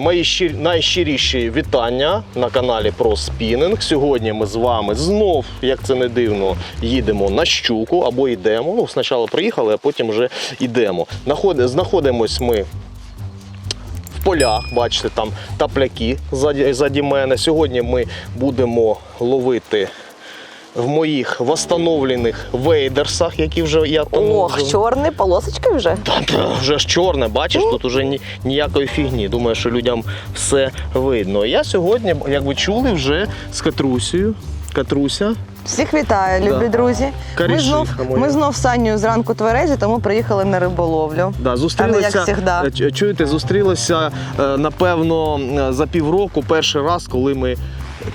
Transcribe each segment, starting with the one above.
Мої щир... найщиріші вітання на каналі про спінінг. Сьогодні ми з вами знов, як це не дивно, їдемо на щуку або йдемо. Ну, спочатку приїхали, а потім вже йдемо. Наход... Знаходимось ми в полях, бачите, там тапляки ззаді мене. Сьогодні ми будемо ловити в моїх восстановлених вейдерсах, які вже я там Ох, чорний полосочкою вже. та, та, вже ж чорне, бачиш, тут уже ні, ніякої фігні. Думаю, що людям все видно. Я сьогодні, як ви чули, вже з Катрусею. Катруся. Всіх вітаю, любі Да. друзі. Ми знов, ми знов з Санєю зранку тверезі, тому приїхали на риболовлю. Да, зустрілися, як завжди. е, чуєте, зустрілися, е, напевно, е, за півроку перший раз, коли ми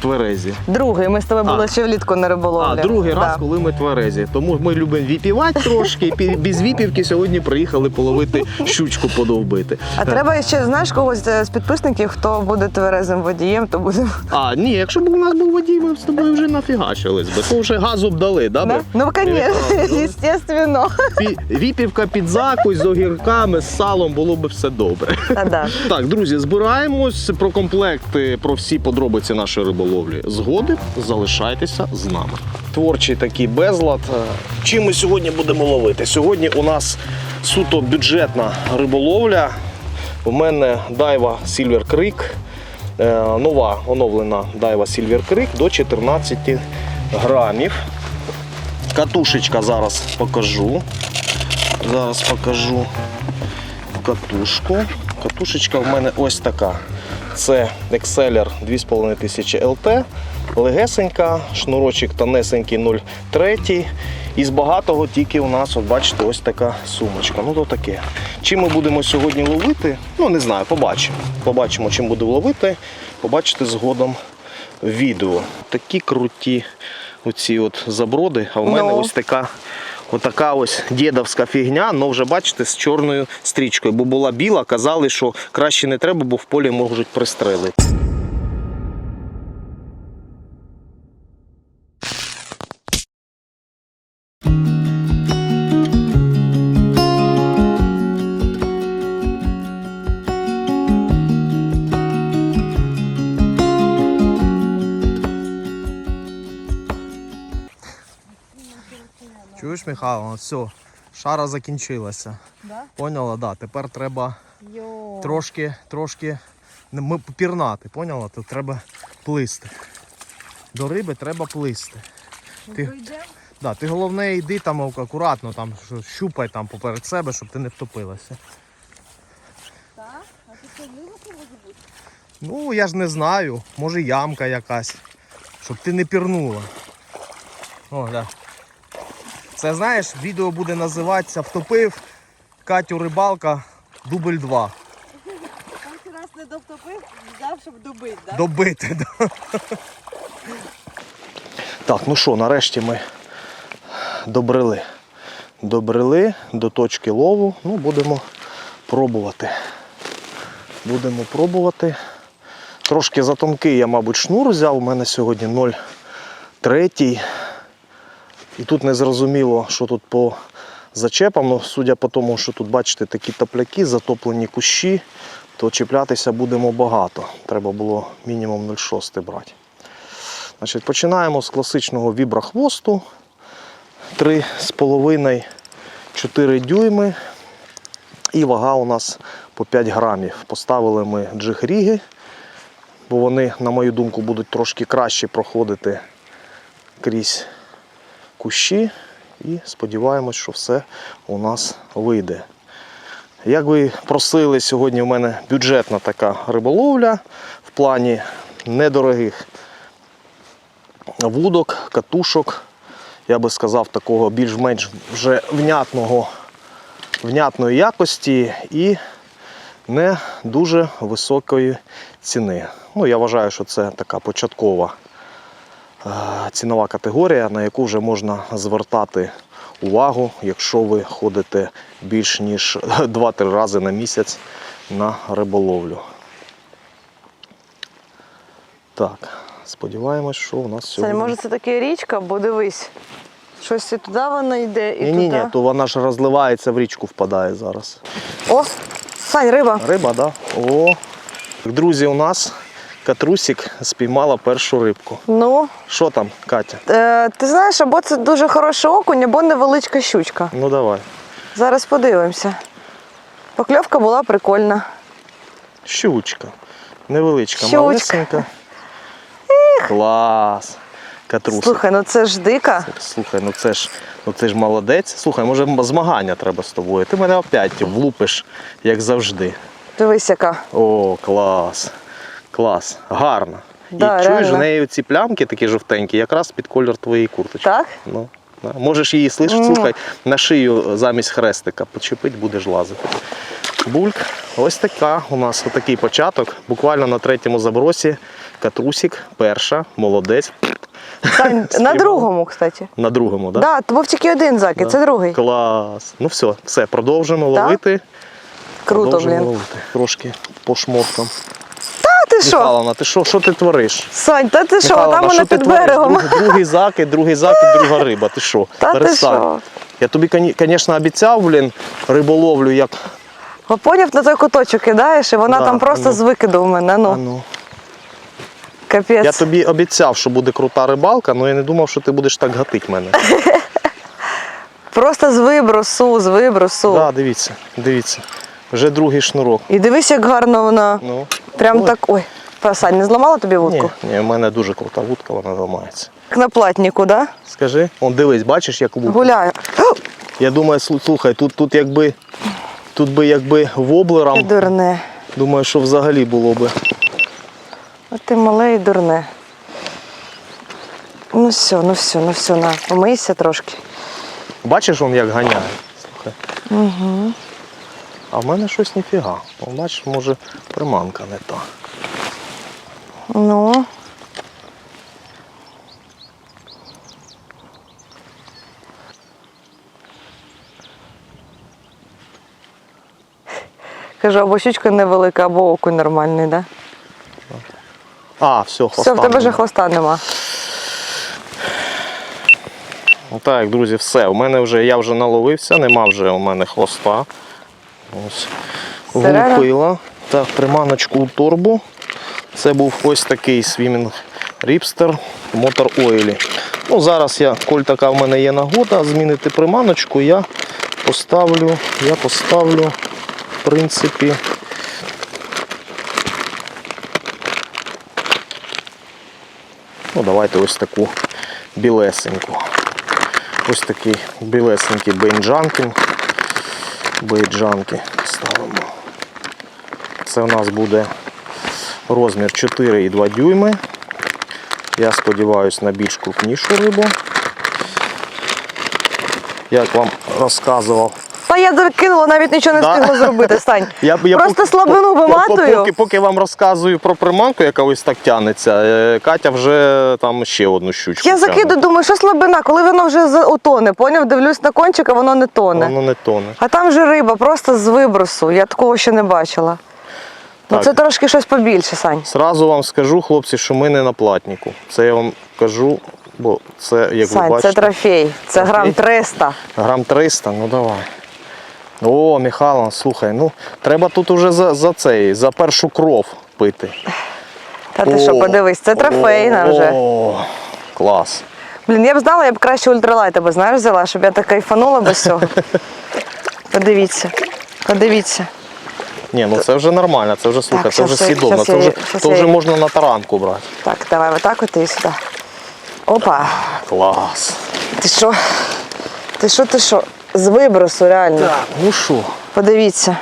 тверезі. Другий, ми з тобою були А. ще влітку на риболовлі. А, другий раз, коли ми тверезі. Тому ми любимо віпівати трошки. і пі- Без віпівки сьогодні приїхали половити щучку подовбити. А треба ще, знаєш, когось е, з підписників, хто буде тверезим водієм, то буде. А, ні, якщо б у нас був водій, ми б з тобою вже нафігачились би. То вже газу б дали, да? Да? Ну, звісно. Пі- Віпівка під закусь з огірками, з салом було б все добре. Та да. Так, друзі, збираємось про комплекти, про всі подробиці нашої риболовлі. Згоди залишайтеся з нами. Творчий такий безлад. Е, Чим ми сьогодні будемо ловити? Сьогодні у нас суто бюджетна риболовля. У мене дайва Silver Creek. Е, Нова оновлена дайва Silver Creek до 14 грамів. Катушечка зараз покажу. Зараз покажу катушку. Катушечка в мене ось така. Це Exceler 2500 LT. Легесенька, шнурочок тонесенький 0,3. Із багатого тільки у нас, от бачите, ось така сумочка. Ну то таке. Чим ми будемо сьогодні ловити? Ну не знаю, побачимо. Побачимо, чим будемо ловити. Побачите згодом відео. Такі круті оці от заброди. А в мене Ну. ось така Отака ось дідовська фігня, але вже бачите, з чорною стрічкою. Бо була біла, казали, що краще не треба, бо в полі можуть пристрелити. Чуєш, все, шара закінчилася. Да? Поняла, да. Тепер треба Йо. трошки, трошки ми пірнати, поняла? Тут треба плисти. До риби треба плисти. Ти, да, ти головне йди там акуратно, там, щупай там поперед себе, щоб ти не втопилася. Так? А ти що, може бути? Ну, я ж не знаю, може ямка якась, щоб ти не пірнула. О, да. Це знаєш, відео буде називатися Втопив Катю рибалка дубль 2. Перший раз не довтопив, взяв, щоб добити, так? Добити. Да. Так, ну що, нарешті ми добрели. Добрели до точки лову. Ну, будемо пробувати. Будемо пробувати. Трошки затонкий я, мабуть, шнур взяв. У мене сьогодні 0,3. І тут не зрозуміло, що тут по зачепам. Ну, судя по тому, що тут, бачите, такі топляки, затоплені кущі, то чіплятися будемо багато. Треба було мінімум 0,6 брати. Значить, починаємо з класичного вібрахвосту. 3,5-4 дюйми. І вага у нас по 5 грамів. Поставили ми джиг-ріги, бо вони, на мою думку, будуть трошки краще проходити крізь кущі. І сподіваємось, що все у нас вийде. Як ви просили, сьогодні у мене бюджетна така риболовля в плані недорогих вудок, катушок. Я би сказав, такого більш-менш вже внятного, внятної якості і не дуже високої ціни. Ну, я вважаю, що це така початкова цінова категорія, на яку вже можна звертати увагу, якщо ви ходите більш ніж 2-3 рази на місяць на риболовлю. Так, сподіваємось, що у нас Сань, сьогодні. може це таке річка, бо дивись. Щось і туди вона йде, і Ні-ні-ні, то вона ж розливається в річку, впадає зараз. О, Сань, риба. Риба, так? Да? О, Друзі, у нас Катрусік спіймала першу рибку. Ну, Що там, Катя? е, ти знаєш, або це дуже хороший окунь, або невеличка щучка. Ну давай. Зараз подивимося. Покльовка була прикольна. Щучка. Невеличка, Щучка. малесенька. Клас. Катрусик. Слухай, ну це ж дика. Слухай, ну це ж, ну це ж молодець. Слухай, може змагання треба з тобою. Ти мене опять влупиш, як завжди. Дивись, яка. О, клас. Клас. Гарно. Да, І чуєш, в неї ці плямки такі жовтенькі, якраз під колір твоєї курточки. Так? Ну, да. Можеш її слиш, слухай, на шию замість хрестика почепить, будеш лазити. Бульк, ось така у нас такий початок. Буквально на третьому забросі. Катрусік, перша, молодець. Сань, на другому, кстати. На другому, так? Так, да, був тільки один закид, Да. це другий. Клас. Ну все, все, продовжимо Так? ловити. Круто, продовжимо блін. ловити. Трошки по шмоткам. А ти що? Михайловна, ти що, що ти твориш? Сань, та ти що, Михайловна, там вона що ти під твориш? берегом. Друг- Другий закид, другий закид, друга риба. Ти що? Та ти Перестань. що? Я тобі, звісно, обіцяв, блін, риболовлю, як. Поняв на той куточок кидаєш, і вона Да, там просто ну. з викиду в мене. А Ну, ну. капець. Я тобі обіцяв, що буде крута рибалка, але я не думав, що ти будеш так гатить мене. Просто з вибросу, з вибросу. Так, дивіться, дивіться. Вже другий шнурок. І дивись, як гарно вона. Ну. Прям Ой. так. Ой, Сань, не зламала тобі вудку? Ні, ні, в мене дуже крута вудка, вона ламається. Як на платніку, да? Скажи, он дивись, бачиш, як лук. Гуляю. Я думаю, слухай, тут, тут якби. Тут би якби Ти воблерам, дурне. думаю, що взагалі було би. От ти мале і дурне. Ну все, ну все, ну все, на, помийся трошки. Бачиш, он як ганяє? Слухай. Угу. А в мене щось ніфіга. О, Бачиш, може приманка не та. Ну. Кажу, або щучка невелика, або окунь нормальний, да? А, все, хвоста. Все, в тебе вже хвоста нема. Ну Так, друзі, все. У мене вже я вже наловився, нема вже у мене хвоста. Ось. Влупила. Так, приманочку у торбу. Це був ось такий свімінг ріпстер мотор ойлі. Ну, зараз я, коль така в мене є нагода, змінити приманочку, я поставлю, я поставлю, в принципі. Ну, давайте ось таку білесеньку. Ось такий білесенький бейнджанкінг. Бейджанки ставимо. Це у нас буде розмір 4,2 дюйми. Я сподіваюся на більш крупнішу рибу. Як вам розказував. Та я закинула, навіть нічого не Да? встигла зробити, Стань. Я, я Просто поки- слабину по- по- виматую. Поки, поки вам розказую про приманку, яка ось так тянеться, е, Катя вже там ще одну щучку. Я тягне. закидую, думаю, що слабина, коли воно вже за- утоне, поняв, дивлюсь на кончик, а воно не тоне. Воно не тоне. А там же риба просто з вибросу. Я такого ще не бачила. Ну Так. це трошки щось побільше, Сань. Зразу вам скажу, хлопці, що ми не на платнику. Це я вам кажу, бо це, як ви Сань, бачите, це трофей. Це грам Трофей? 300. грам 300, ну давай. О, Михайло, слухай, ну треба тут уже за, за цей, за першу кров пити. Та ти що, подивись, це трофейна вже. О, клас. Блін, я б знала, я б краще ультралайт аби, знаєш, взяла, щоб я так кайфанула без цього. Подивіться. Подивіться. Ні, ну це вже нормально, це вже слухай, Так, це вже щас це вже, то вже можна на таранку брати. Так, давай отак от і сюди. Опа. Клас. Ти що? Ти що, ти що? З вибросу, реально. Так, ну що, Подивіться.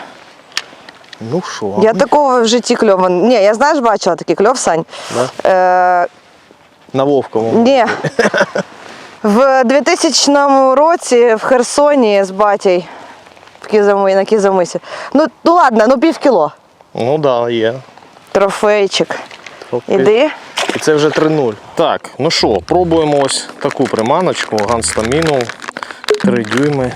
ну що. Я такого в житті кльова. Ні, я знаєш, бачила такий кльов, Сань. Да? Е, На Вовковому. ні. В 2000 році в Херсоні з батьком в Кізамі, на Кізамисі. Ну, ну ладно, ну пів кіло. Ну так, да, є. Трофейчик. Окей. Іди. І це вже 3-0. Так, ну що, пробуємо ось таку приманочку, Ганстаміну, 3 дюйми.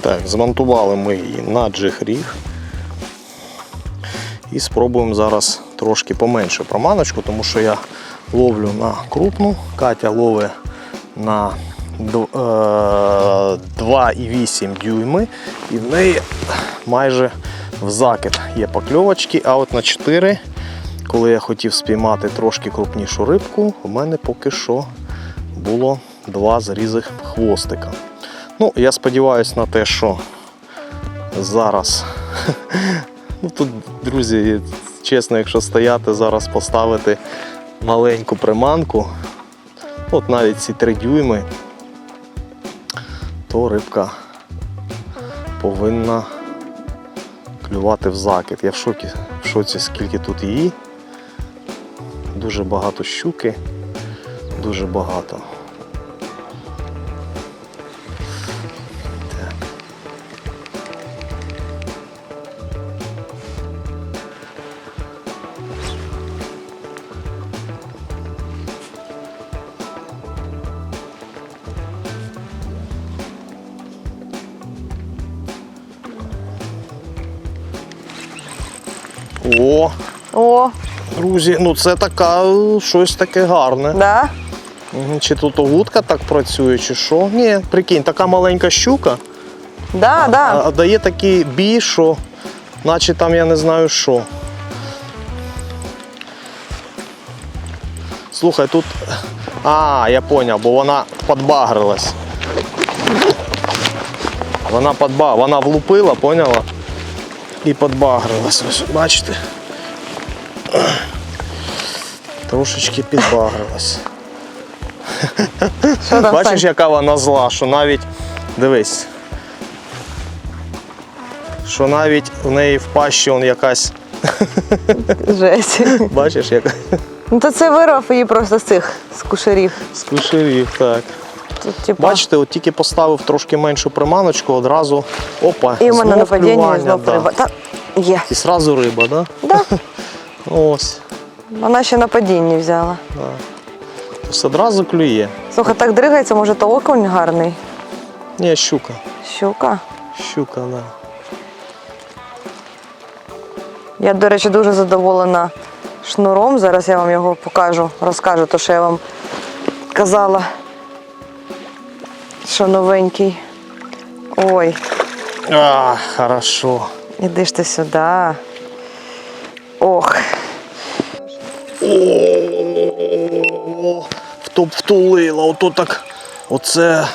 Так, змонтували ми її на джихріг. І спробуємо зараз трошки поменше проманочку, тому що я ловлю на крупну, Катя ловить на 2,8 дюйми і в неї майже в закид є покльовочки, а от на 4, коли я хотів спіймати трошки крупнішу рибку, у мене поки що було два зарізих хвостика. Ну, я сподіваюся на те, що зараз. Ну тут, друзі, чесно, якщо стояти, зараз поставити маленьку приманку, от навіть ці 3 дюйми, то рибка повинна клювати в закид. Я в шокі, в шоці, скільки тут її. Дуже багато щуки, дуже багато. Друзі, ну це така е, щось таке гарне. да? Чи тут огутка так працює, чи що? Ні, прикинь, така маленька щука, Да, а, да. а дає такий бій, що наче там я не знаю що. Слухай, тут. А, я поняв, бо вона подбагрилась. Вона подба... вона влупила, поняла? І подбагрилась. Ось, бачите? Трошечки підбагрилась. Бачиш, яка вона зла, що навіть. Дивись. Що навіть в неї в пащі он якась. Жесть. Бачиш, яка Ну то це вирвав її просто з цих з кушарів. з кушерів, так. Тут, типа, Бачите, от тільки поставив трошки меншу приманочку, одразу опа. і в мене нападіння, і знов да. риба. Та є. І одразу риба, так? Да. Да? Ось. Вона ще на падінні взяла. Да. Тобто одразу клює. Слухай, так дригається, може, то окунь гарний. Ні, щука. Щука. Щука, так. Да. Я, до речі, дуже задоволена шнуром. Зараз я вам його покажу, розкажу, то що я вам казала. Що новенький. Ой, А, хорошо. іди ж ти сюди. Ох, О, втулила, ото так. Оце.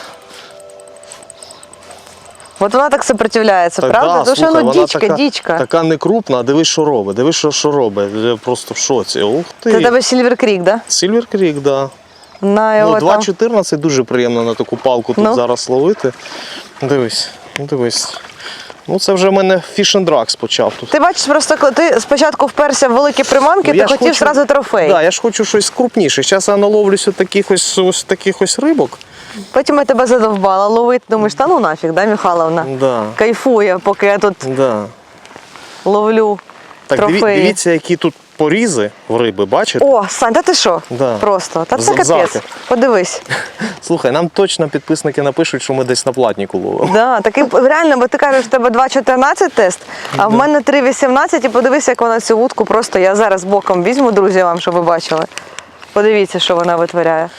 от вона так сопротивляється, Так, правда? да, Тому що слухай, ну вона дічка, така, дічка. Така не крупна, а дивись, що робить. Дивись, що, що робить. Я просто в шоці. Ух Це ти. тебе Сільвер Крік, да? Сильвер Крік, да. На Ну, його там. 2.14 дуже приємно на таку палку тут Ну. зараз ловити. Дивись, ну дивись. Ну це вже в мене фішендракс почав тут. Ти бачиш, просто коли ти спочатку вперся в великі приманки, Ну, ти хотів хочу- одразу трофей. Да, я ж хочу щось крупніше. Зараз я наловлюся таких ось, ось таких ось рибок. Потім я тебе задовбала ловити. Думаєш, та ну нафіг, да, Михайловна? Да, Кайфує, поки я тут да. ловлю Так, трофеї. дивіться, які тут порізи в риби, бачите? О, Сань, та ти що? Да. Просто. Та це капець. Подивись. Слухай, нам точно підписники напишуть, що ми десь на платніку ловимо. Да, такий, реально, бо ти кажеш, в тебе 2,14 тест, а в мене 3,18 і подивись, як вона цю вудку просто я зараз боком візьму, друзі, вам, щоб ви бачили. Подивіться, що вона витворяє.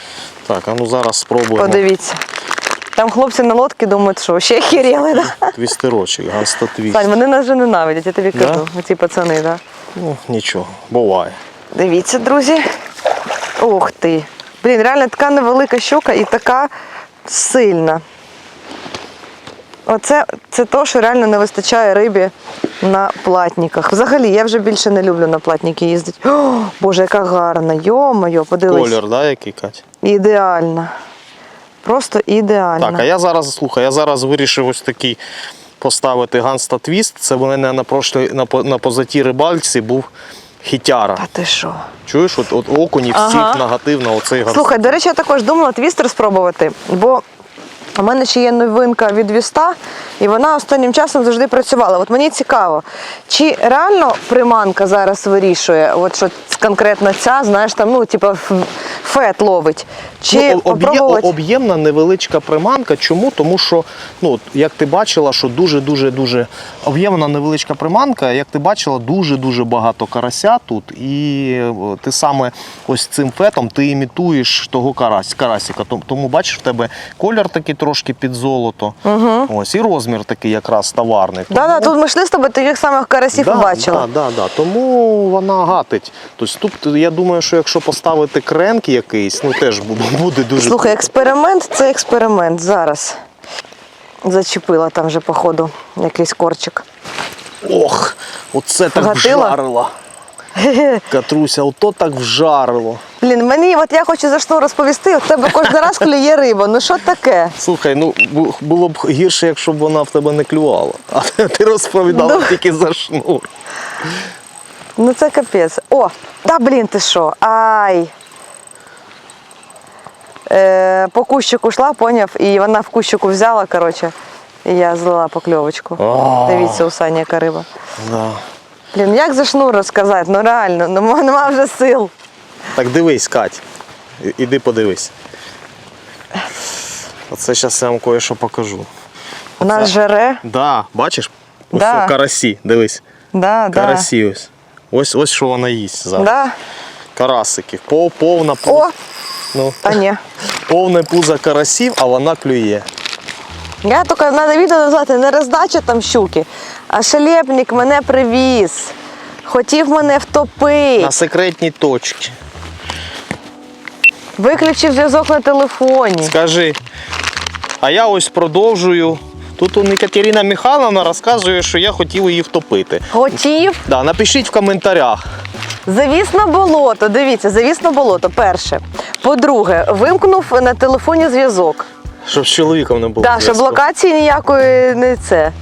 Так, а ну зараз спробуємо. Подивіться. Там хлопці на лодці думають, що ще хіріли, да? Твістерочок, ганстатвіст. Сань, вони нас вже ненавидять, я тобі кажу, ці пацани, да. Ну, нічого, буває. Дивіться, друзі. Ух ти. Блін, реально така невелика щука і така сильна. Оце це то, що реально не вистачає рибі на платниках. Взагалі, я вже більше не люблю на платники їздити. О, Боже, яка гарна. Йо-моє, подивись. Колір, да, який Кать? Ідеальна. Просто ідеальна. Так, а я зараз, слухай, я зараз вирішив ось такий поставити Ганста Твіст. Це в мене на прошлій, на, на позаті рибальці був хітяра. Та ти що? Чуєш, от, от окунів Ага. всіх нагатив на оцей ганст. Слухай, до речі, я також думала твістер спробувати, бо у мене ще є новинка від Віста, І вона останнім часом завжди працювала. От мені цікаво, чи реально приманка зараз вирішує, от що конкретно ця, знаєш, там, ну, типу, фет ловить. Чи Ну, попробувати? об'ємна невеличка приманка. Чому? Тому що, ну, як ти бачила, що дуже-дуже дуже об'ємна невеличка приманка, як ти бачила, дуже-дуже багато карася тут. І е, ти саме ось цим фетом ти імітуєш того карась, карасика. Тому, тому бачиш, в тебе колір такий трошки під золото. Угу. Ось, і розмір такий якраз товарний. Да, да, тут ми йшли з тобою, таких самих карасів і бачила. Да, да, да. Тому вона гатить. Тобто тут я думаю, що якщо поставити кренк якийсь, ну теж буде, буде дуже. Слухай, експеримент це експеримент. Зараз зачепила там вже, походу, якийсь корчик. Ох, оце так Гатила? вжарило. Катруся, ото так вжарило. Блін, мені от я хочу за що розповісти, у тебе кожен раз клює риба. Ну що таке? Слухай, ну було б гірше, якщо б вона в тебе не клювала. А ти розповідала Ну. тільки за шнур. Ну це капець. О, да блін, ти що? Ай. Е, по кущику йшла, поняв, і вона в кущику взяла, коротше, і я злила покльовочку. Дивіться, у Сані яка риба. Да. Блін, як за шнур розказати? Ну реально, ну нема вже сил. Так дивись, Кать. Іди подивись. Оце зараз я вам кое-що покажу. Вона жере. Да, бачиш? Ось Да. карасі, дивись. Да, да. Карасі ось. Ось ось що вона їсть зараз. Да. Карасики. Пов, повна О, ну, та ні. повне пузо карасів, а вона клює. Я тільки треба відео назвати не роздача там щуки, а шелепник мене привіз. Хотів мене втопити. На секретній точці. Виключив зв'язок на телефоні. Скажи. А я ось продовжую. Тут он Екатерина Михайловна розказує, що я хотів її втопити. Хотів, Да, напишіть в коментарях. завіс на болото. Дивіться, завіс на болото. Перше. По-друге, вимкнув на телефоні зв'язок. Щоб з чоловіком не було. Так, щоб локації ніякої не це.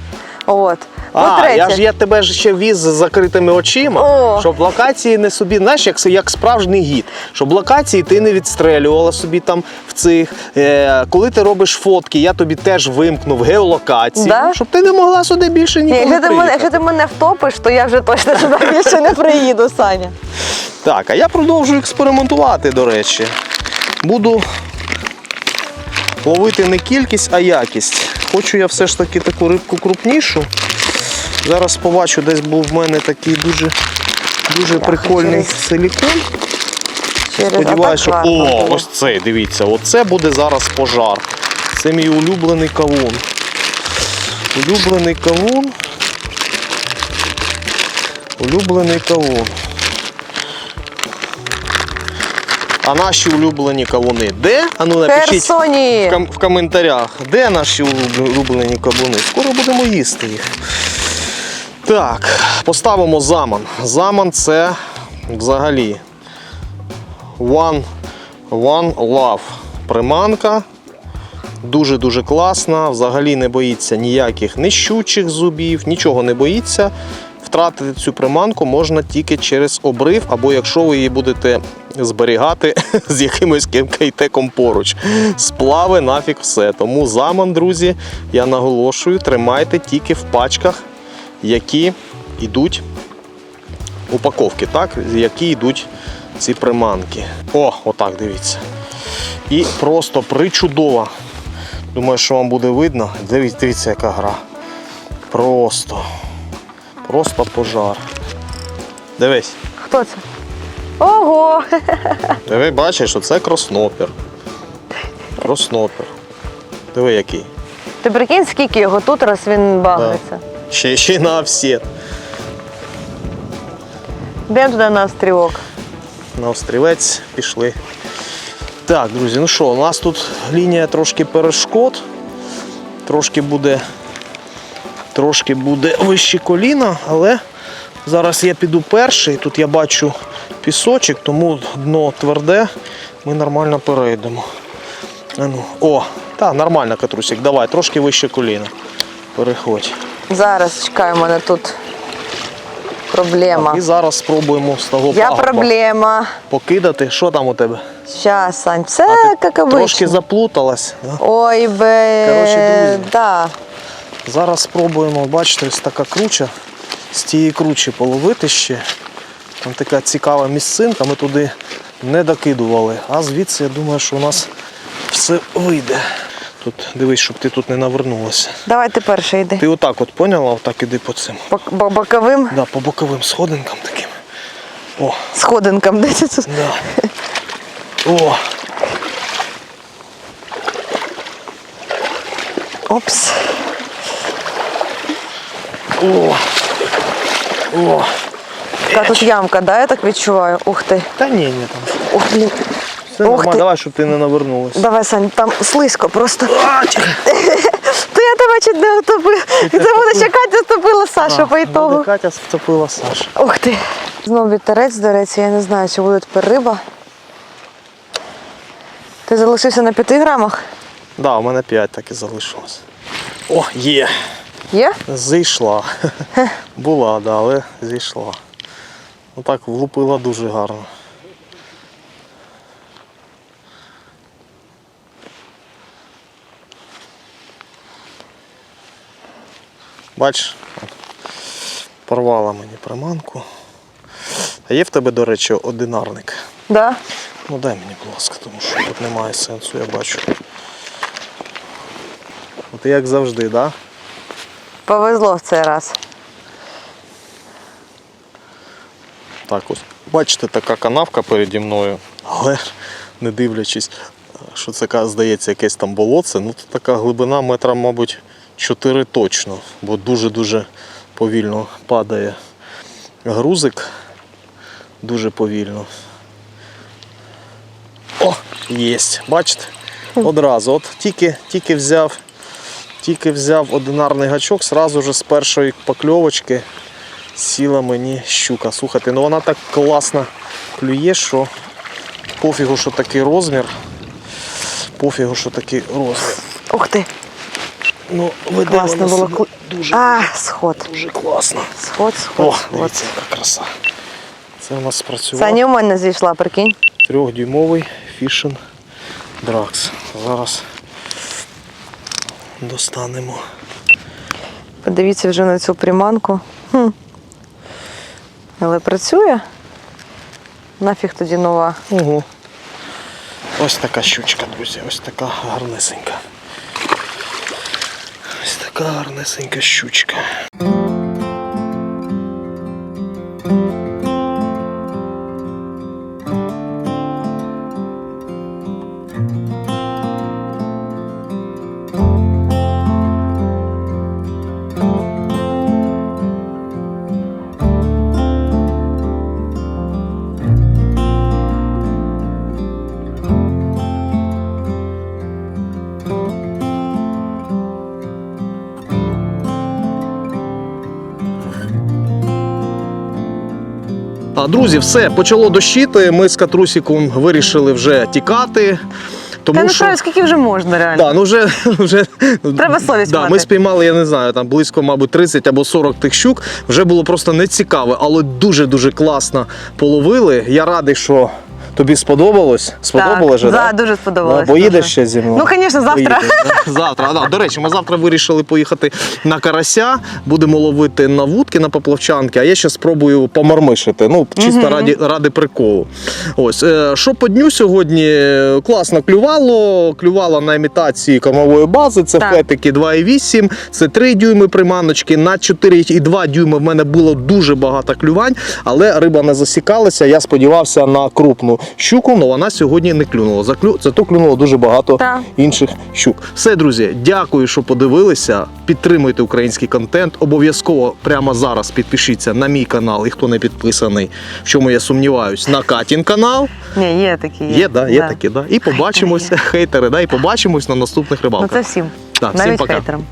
От. А, По-третє, я ж я тебе ж ще віз з закритими очима, О. щоб локації не собі, знаєш, як, як справжній гід, щоб локації ти не відстрелювала собі там в цих. Е, коли ти робиш фотки, я тобі теж вимкнув геолокацію, Да? щоб ти не могла сюди більше Ні, ніколи якщо, ти мене, приїхати. якщо ти мене втопиш, то я вже точно сюди більше не приїду, Саня. Так, а я продовжую експериментувати, до речі. Буду ловити не кількість, а якість. Хочу я все ж таки таку рибку крупнішу. Зараз побачу, десь був в мене такий дуже, дуже прикольний через- силікон. Сподіваюся, що. О, ось цей, дивіться, оце буде зараз пожар. Це мій улюблений кавун. Улюблений кавун. Улюблений кавун. А наші улюблені кавуни де? А ну напишіть в, ком- в коментарях, де наші улюблені кавуни. Скоро будемо їсти їх. Так, поставимо заман. Заман це взагалі One, One Love. Приманка. Дуже-дуже класна. Взагалі не боїться ніяких нещучих зубів, нічого не боїться. Втратити цю приманку можна тільки через обрив, або якщо ви її будете зберігати з якимось кейтеком поруч. Сплави нафіг все. Тому заман, друзі, я наголошую, тримайте тільки в пачках, які йдуть упаковки, так? які йдуть ці приманки. О, отак дивіться. І просто причудова. Думаю, що вам буде видно. Дивіться, дивіться, яка гра. Просто. Просто пожар. Дивись. Хто це? Ого! Диви, бачиш, оце кроснопер. Кроснопер. Диви який. Ти прикинь, скільки його тут, раз він багається. Ще, ще й на офсет. Де туди на стрілок? На острівець пішли. Так, друзі, ну що, у нас тут лінія трошки перешкод. Трошки буде, трошки буде вище коліна, але зараз я піду перший. Тут я бачу пісочок, тому дно тверде, ми нормально перейдемо. А ну, О, та, нормально, Катрусик, давай, трошки вище коліна. Переходь. Зараз чекай, у мене тут проблема. І зараз спробуємо з того Я пагорба проблема. покидати. Що там у тебе? Щас, Сань, все А ти як обично. Трошки заплуталась. да? Ой, бе. Коротше, друзі. Да. Зараз спробуємо, бачите, ось така круча. З тієї кручі половити ще. Там така цікава місцинка, ми туди не докидували. А звідси я думаю, що у нас все вийде. Тут дивись, щоб ти тут не навернулася. Давай ти перший йди. Ти отак от поняла, отак іди по цим. Бок- бо- боковим Да, по боковим сходинкам таким. О, сходинкам. Де це тут? да. О, Опс. о. О. Така тут ямка, да, я так відчуваю. Ух ти. Та ні, ні, там. Ух, блін. Все Ух нормально, ти. давай, щоб ти не навернулася. Давай, Сань, там слизько просто. То я тебе чуть не утопив. Це буде ще Катя стопила Саша по ітогу. Катя втопила Саша. Ух ти. Знову вітерець, до речі, я не знаю, чи буде тепер риба. Ти залишився на 5 грамах? Да, у мене 5 так і залишилось. О, є. Є? Зійшла. Була, да, але зійшла. Ну так влупила дуже гарно. Бачиш, порвала мені приманку. А є в тебе, до речі, одинарник. Да. Ну дай мені, будь ласка, тому що тут немає сенсу, я бачу. От як завжди, так? Да? Повезло в цей раз. Так ось. Бачите, така канавка переді мною, але не дивлячись, що це здається якесь там болоце, ну тут така глибина метра, мабуть, 4 точно, бо дуже-дуже повільно падає грузик. Дуже повільно. О, єсть. Бачите? Одразу. От тільки, тільки взяв, тільки взяв одинарний гачок, сразу же з першої покльовочки сіла мені щука. Слухайте, ну вона так класно клює, що пофігу, що такий розмір. Пофігу, що такий розмір. Ух ти. Ну, Класно було. себе дуже, А, сход. дуже класно. Сход, сход, О, сход. дивіться, яка краса. Це у нас спрацював Саня у мене зійшла, прикинь. трьохдюймовий фішин дракс. Зараз достанемо. Подивіться вже на цю приманку. Хм. Але працює. Нафіг тоді нова. Ого. Ось така щучка, друзі, ось така гарнесенька. Така щучка. Друзі, все, почало дощити. Ми з Катрусіком вирішили вже тікати. Тому Та ну що... скільки вже можна реально? Да, ну вже, вже Треба совість да, мати. Ми спіймали, я не знаю, там близько, мабуть, 30 або 40 тих щук. Вже було просто не цікаво, але дуже-дуже класно половили. Я радий, що тобі сподобалось. Сподобалось же, да, да? дуже сподобалось. Да, бо їдеш дуже. ще зі мною? Ну, звісно, завтра. Поїдеш? Завтра, да. До речі, ми завтра вирішили поїхати на карася, будемо ловити на вудки, на поплавчанки, а я ще спробую помармишити. Ну, чисто раді, ради приколу. Ось, е, що по дню сьогодні класно клювало. Клювало на імітації кормової бази. Це Так. фетики 2,8, це 3 дюйми приманочки. На 4,2 дюйми в мене було дуже багато клювань, але риба не засікалася. Я сподівався на крупну щуку, але вона сьогодні не клюнула. Заклю... Зато клюнуло дуже багато Так. інших щук. Все, друзі, дякую, що подивилися. Підтримуйте український контент. Обов'язково прямо зараз підпишіться на мій канал, і хто не підписаний, в чому я сумніваюсь, на Катін канал. Ні, є такі. Є, да, є такі, да. І побачимося, хейтери, да, і побачимось на наступних Ну рибалках. це всім. Так, всім Навіть пока. хейтерам.